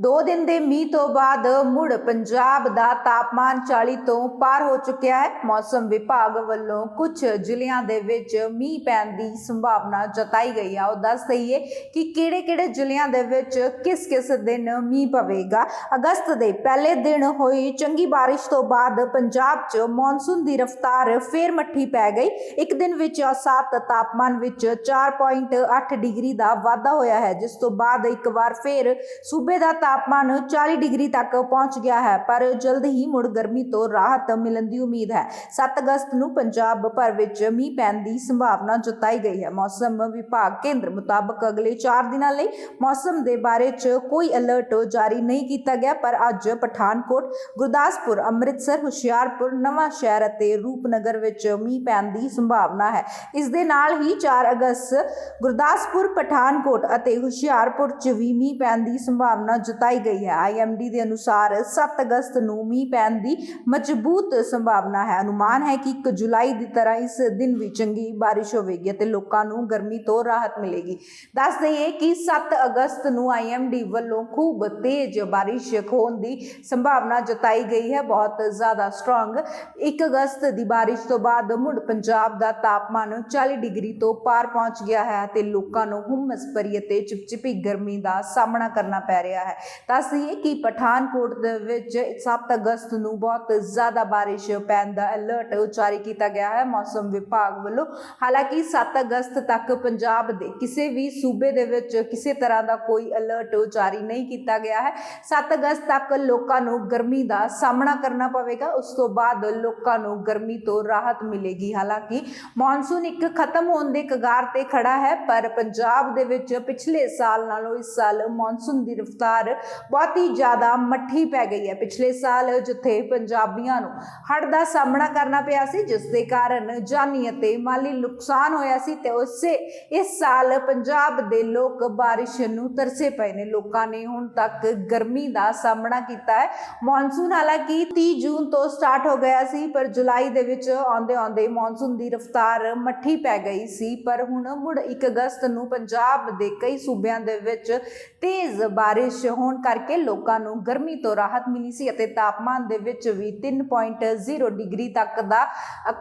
ਦੋ ਦਿਨ ਦੇ ਮੀਂਹ ਤੋਂ ਬਾਅਦ ਮੁੜ ਪੰਜਾਬ ਦਾ ਤਾਪਮਾਨ 40 ਤੋਂ ਪਾਰ ਹੋ ਚੁੱਕਿਆ ਹੈ। ਮੌਸਮ ਵਿਭਾਗ ਵੱਲੋਂ ਕੁਝ ਜ਼ਿਲ੍ਹਿਆਂ ਦੇ ਵਿੱਚ ਮੀਂਹ ਪੈਣ ਦੀ ਸੰਭਾਵਨਾ ਜਤਾਈ ਗਈ ਆ। ਉਹ ਦੱਸ ਦਈਏ ਕਿ ਕਿਹੜੇ-ਕਿਹੜੇ ਜ਼ਿਲ੍ਹਿਆਂ ਦੇ ਵਿੱਚ ਕਿਸ-ਕਿਸ ਦਿਨ ਮੀਂਹ ਪਵੇਗਾ? ਅਗਸਤ ਦੇ ਪਹਿਲੇ ਦਿਨ ਹੋਈ ਚੰਗੀ ਬਾਰਿਸ਼ ਤੋਂ ਬਾਅਦ ਪੰਜਾਬ 'ਚ ਮੌਨਸੂਨ ਦੀ ਰਫ਼ਤਾਰ ਫੇਰ ਮੱਠੀ ਪੈ ਗਈ। ਇੱਕ ਦਿਨ ਵਿੱਚ ਔਸਤ ਤਾਪਮਾਨ ਵਿੱਚ 4.8 ਡਿਗਰੀ ਦਾ ਵਾਧਾ ਹੋਇਆ ਹੈ। ਜਿਸ ਤੋਂ ਬਾਅਦ ਇੱਕ ਵਾਰ ਫੇਰ ਸੂਬੇ ਦਾ ਤਾਪਮਾਨ 40 ਡਿਗਰੀ ਤੱਕ ਪਹੁੰਚ ਗਿਆ ਹੈ, ਪਰ ਜਲਦ ਹੀ ਮੁੜ ਗਰਮੀ ਤੋਂ ਰਾਹਤ ਮਿਲਣ ਦੀ ਉਮੀਦ ਹੈ। 7 ਅਗਸਤ ਨੂੰ ਪੰਜਾਬ ਭਰ ਵਿੱਚ ਮੀਂਹ ਪੈਣ ਦੀ ਸੰਭਾਵਨਾ ਜਤਾਈ ਗਈ ਹੈ। ਮੌਸਮ ਵਿਭਾਗ ਕੇਂਦਰ ਮੁਤਾਬਕ ਅਗਲੇ 4 ਦਿਨਾਂ ਲਈ ਮੌਸਮ ਦੇ ਬਾਰੇ 'ਚ ਕੋਈ ਅਲਰਟ ਜਾਰੀ ਨਹੀਂ ਕੀਤਾ ਗਿਆ, ਪਰ ਅੱਜ ਪਠਾਨਕੋਟ, ਗੁਰਦਾਸਪੁਰ, ਅੰਮ੍ਰਿਤਸਰ, ਹੁਸ਼ਿਆਰਪੁਰ, ਨਵਾਂ ਸ਼ਹਿਰ ਅਤੇ ਰੂਪਨਗਰ ਵਿੱਚ ਮੀਂਹ ਪੈਣ ਦੀ ਸੰਭਾਵਨਾ ਹੈ। ਇਸ ਦੇ ਨਾਲ ਹੀ 4 ਅਗਸਤ ਗੁਰਦਾਸਪੁਰ, ਪਠਾਨਕੋਟ ਅਤੇ ਹੁਸ਼ਿਆਰਪੁਰ 'ਚ ਵੀ ਮੀਂਹ ਪੈਣ ਦੀ ਸੰਭਾਵਨਾ ਜਤਾਈ ਗਈ ਹੈ। ਆਈਐਮਡੀ ਦੇ ਅਨੁਸਾਰ 7 ਅਗਸਤ ਨੂੰ ਮੀਂਹ ਪੈਣ ਦੀ ਮਜ਼ਬੂਤ ਸੰਭਾਵਨਾ ਹੈ। ਅਨੁਮਾਨ ਹੈ ਕਿ 1 ਜੁਲਾਈ ਦੀ ਤਰ੍ਹਾਂ ਇਸ ਦਿਨ ਵੀ ਚੰਗੀ ਬਾਰਿਸ਼ ਹੋਵੇਗੀ ਅਤੇ ਲੋਕਾਂ ਨੂੰ ਗਰਮੀ ਤੋਂ ਰਾਹਤ ਮਿਲੇਗੀ। ਦੱਸ ਦਈਏ ਕਿ 7 ਅਗਸਤ ਨੂੰ ਆਈਐਮਡੀ ਵੱਲੋਂ ਖੂਬ ਤੇਜ਼ ਬਾਰਿਸ਼ ਹੋਣ ਦੀ ਸੰਭਾਵਨਾ ਜਤਾਈ ਗਈ ਹੈ। ਬਹੁਤ ਜ਼ਿਆਦਾ ਸਟਰੋਂਗ 1 ਅਗਸਤ ਦੀ ਬਾਰਿਸ਼ ਤੋਂ ਬਾਅਦ ਮੁੜ ਪੰਜਾਬ ਦਾ ਤਾਪਮਾਨ 40 ਡਿਗਰੀ ਤੋਂ ਪਾਰ ਪਹੁੰਚ ਗਿਆ ਹੈ ਤੇ ਲੋਕਾਂ ਨੂੰ ਹੁੰਮਸ ਭਰੀ ਅਤੇ ਚਿਪਚਿਪੀ ਗਰਮੀ ਦਾ ਸਾਹਮਣਾ ਕਰਨਾ ਪੈ ਰਿਹਾ ਹੈ। ਦੱਸ ਦਈਏ ਕਿ ਪਠਾਨਕੋਟ ਦੇ ਵਿੱਚ 7 ਅਗਸਤ ਨੂੰ ਬਹੁਤ ਜ਼ਿਆਦਾ ਬਾਰਿਸ਼ ਪੈਣ ਦਾ ਅਲਰਟ ਜਾਰੀ ਕੀਤਾ ਗਿਆ ਹੈ ਮੌਸਮ ਵਿਭਾਗ ਵੱਲੋਂ। ਹਾਲਾਂਕਿ 7 ਅਗਸਤ ਤੱਕ ਪੰਜਾਬ ਦੇ ਕਿਸੇ ਵੀ ਸੂਬੇ ਦੇ ਵਿੱਚ ਕਿਸੇ ਤਰ੍ਹਾਂ ਦਾ ਕੋਈ ਅਲਰਟ ਜਾਰੀ ਨਹੀਂ ਕੀਤਾ ਗਿਆ ਹੈ। 7 ਅਗਸਤ ਤੱਕ ਲੋਕਾਂ ਨੂੰ ਗਰਮੀ ਦਾ ਸਾਹਮਣਾ ਕਰਨਾ ਪਵੇਗਾ। ਉਸ ਤੋਂ ਬਾਅਦ ਲੋਕਾਂ ਨੂੰ ਗਰਮੀ ਤੋਂ ਰਾਹਤ ਮਿਲੇਗੀ। ਹਾਲਾਂਕਿ ਮੌਨਸੂਨ ਇੱਕ ਖਤਮ ਹੋਣ ਦੇ ਕਗਾਰ ਤੇ ਖੜਾ ਹੈ, ਪਰ ਪੰਜਾਬ ਦੇ ਵਿੱਚ ਪਿਛਲੇ ਸਾਲ ਨਾਲੋਂ ਇਸ ਸਾਲ ਮੌਨਸੂਨ ਦੀ ਰਫ਼ਤਾਰ ਬਹੁਤ ਹੀ ਜ਼ਿਆਦਾ ਮੱਠੀ ਪੈ ਗਈ ਹੈ। ਪਿਛਲੇ ਸਾਲ ਜਿੱਥੇ ਪੰਜਾਬੀਆਂ ਨੂੰ ਹੜ੍ਹ ਦਾ ਸਾਹਮਣਾ ਕਰਨਾ ਪਿਆ ਸੀ, ਜਿਸ ਦੇ ਕਾਰਨ ਜਾਨੀ ਅਤੇ ਮਾਲੀ ਨੁਕਸਾਨ ਹੋਇਆ ਸੀ ਤੇ ਉਸੇ ਇਸ ਸਾਲ ਪੰਜਾਬ ਦੇ ਲੋਕ ਬਾਰਿਸ਼ ਨੂੰ ਤਰਸੇ ਪਏ ਨੇ। ਲੋਕਾਂ ਨੇ ਹੁਣ ਤੱਕ ਗਰਮੀ ਦਾ ਸਾਹਮਣਾ ਕੀਤਾ ਹੈ। ਮੌਨਸੂਨ ਹਾਲਾਂਕਿ 30 ਜੂਨ ਤੋਂ ਸਟਾਰਟ ਹੋ ਗਿਆ ਸੀ, ਪਰ ਜੁਲਾਈ ਦੇ ਵਿੱਚ ਆਉਂਦੇ ਆਉਂਦੇ ਮੌਨਸੂਨ ਦੀ ਰਫ਼ਤਾਰ ਮੱਠੀ ਪੈ ਗਈ ਸੀ। ਪਰ ਹੁਣ ਮੁੜ 1 ਅਗਸਤ ਨੂੰ ਪੰਜਾਬ ਦੇ ਕਈ ਸੂਬਿਆਂ ਦੇ ਵਿੱਚ ਤੇਜ਼ ਬਾਰਿਸ਼ ਹੋਣ ਹੋਣ ਕਰਕੇ ਲੋਕਾਂ ਨੂੰ ਗਰਮੀ ਤੋਂ ਰਾਹਤ ਮਿਲੀ ਸੀ ਅਤੇ ਤਾਪਮਾਨ ਦੇ ਵਿੱਚ ਵੀ 3.0 ਡਿਗਰੀ ਤੱਕ ਦਾ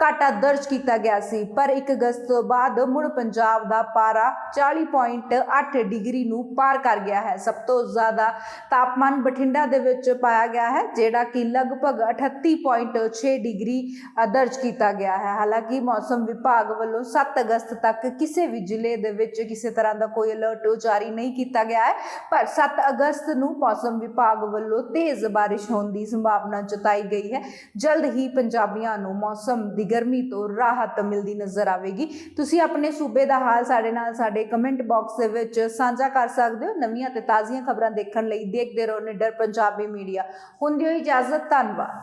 ਘਾਟਾ ਦਰਜ ਕੀਤਾ ਗਿਆ ਸੀ। ਪਰ 1 ਅਗਸਤ ਤੋਂ ਬਾਅਦ ਮੁੜ ਪੰਜਾਬ ਦਾ ਪਾਰਾ 40.8 ਡਿਗਰੀ ਨੂੰ ਪਾਰ ਕਰ ਗਿਆ ਹੈ। ਸਭ ਤੋਂ ਜ਼ਿਆਦਾ ਤਾਪਮਾਨ ਬਠਿੰਡਾ ਦੇ ਵਿੱਚ ਪਾਇਆ ਗਿਆ ਹੈ, ਜਿਹੜਾ ਕਿ ਲਗਭਗ 38.6 ਡਿਗਰੀ ਦਰਜ ਕੀਤਾ ਗਿਆ ਹੈ। ਹਾਲਾਂਕਿ ਮੌਸਮ ਵਿਭਾਗ ਵੱਲੋਂ 7 ਅਗਸਤ ਤੱਕ ਕਿਸੇ ਵੀ ਜ਼ਿਲ੍ਹੇ ਦੇ ਵਿੱਚ ਕਿਸੇ ਤਰ੍ਹਾਂ ਦਾ ਕੋਈ ਅਲਰਟ ਜਾਰੀ ਨਹੀਂ ਕੀਤਾ ਗਿਆ ਹੈ, ਪਰ 7 ਅਗਸਤ ਨੂੰ ਮੌਸਮ ਵਿਭਾਗ ਵੱਲੋਂ ਤੇਜ਼ ਬਾਰਿਸ਼ ਹੋਣ ਦੀ ਸੰਭਾਵਨਾ ਜਤਾਈ ਗਈ ਹੈ। ਜਲਦ ਹੀ ਪੰਜਾਬੀਆਂ ਨੂੰ ਮੌਸਮ ਦੀ ਗਰਮੀ ਤੋਂ ਰਾਹਤ ਮਿਲਦੀ ਨਜ਼ਰ ਆਵੇਗੀ। ਤੁਸੀਂ ਆਪਣੇ ਸੂਬੇ ਦਾ ਹਾਲ ਸਾਡੇ ਨਾਲ ਸਾਡੇ ਕਮੈਂਟ ਬਾਕਸ ਦੇ ਵਿੱਚ ਸਾਂਝਾ ਕਰ ਸਕਦੇ ਹੋ। ਨਵੀਆਂ ਤੇ ਤਾਜ਼ੀਆਂ ਖਬਰਾਂ ਦੇਖਣ ਲਈ ਦੇਖਦੇ ਰਹੋ ਨਿਡਰ ਪੰਜਾਬੀ ਮੀਡੀਆ। ਹੁੰਦੀ ਹੋਈ ਇਜਾਜ਼ਤ, ਧੰਨਵਾਦ।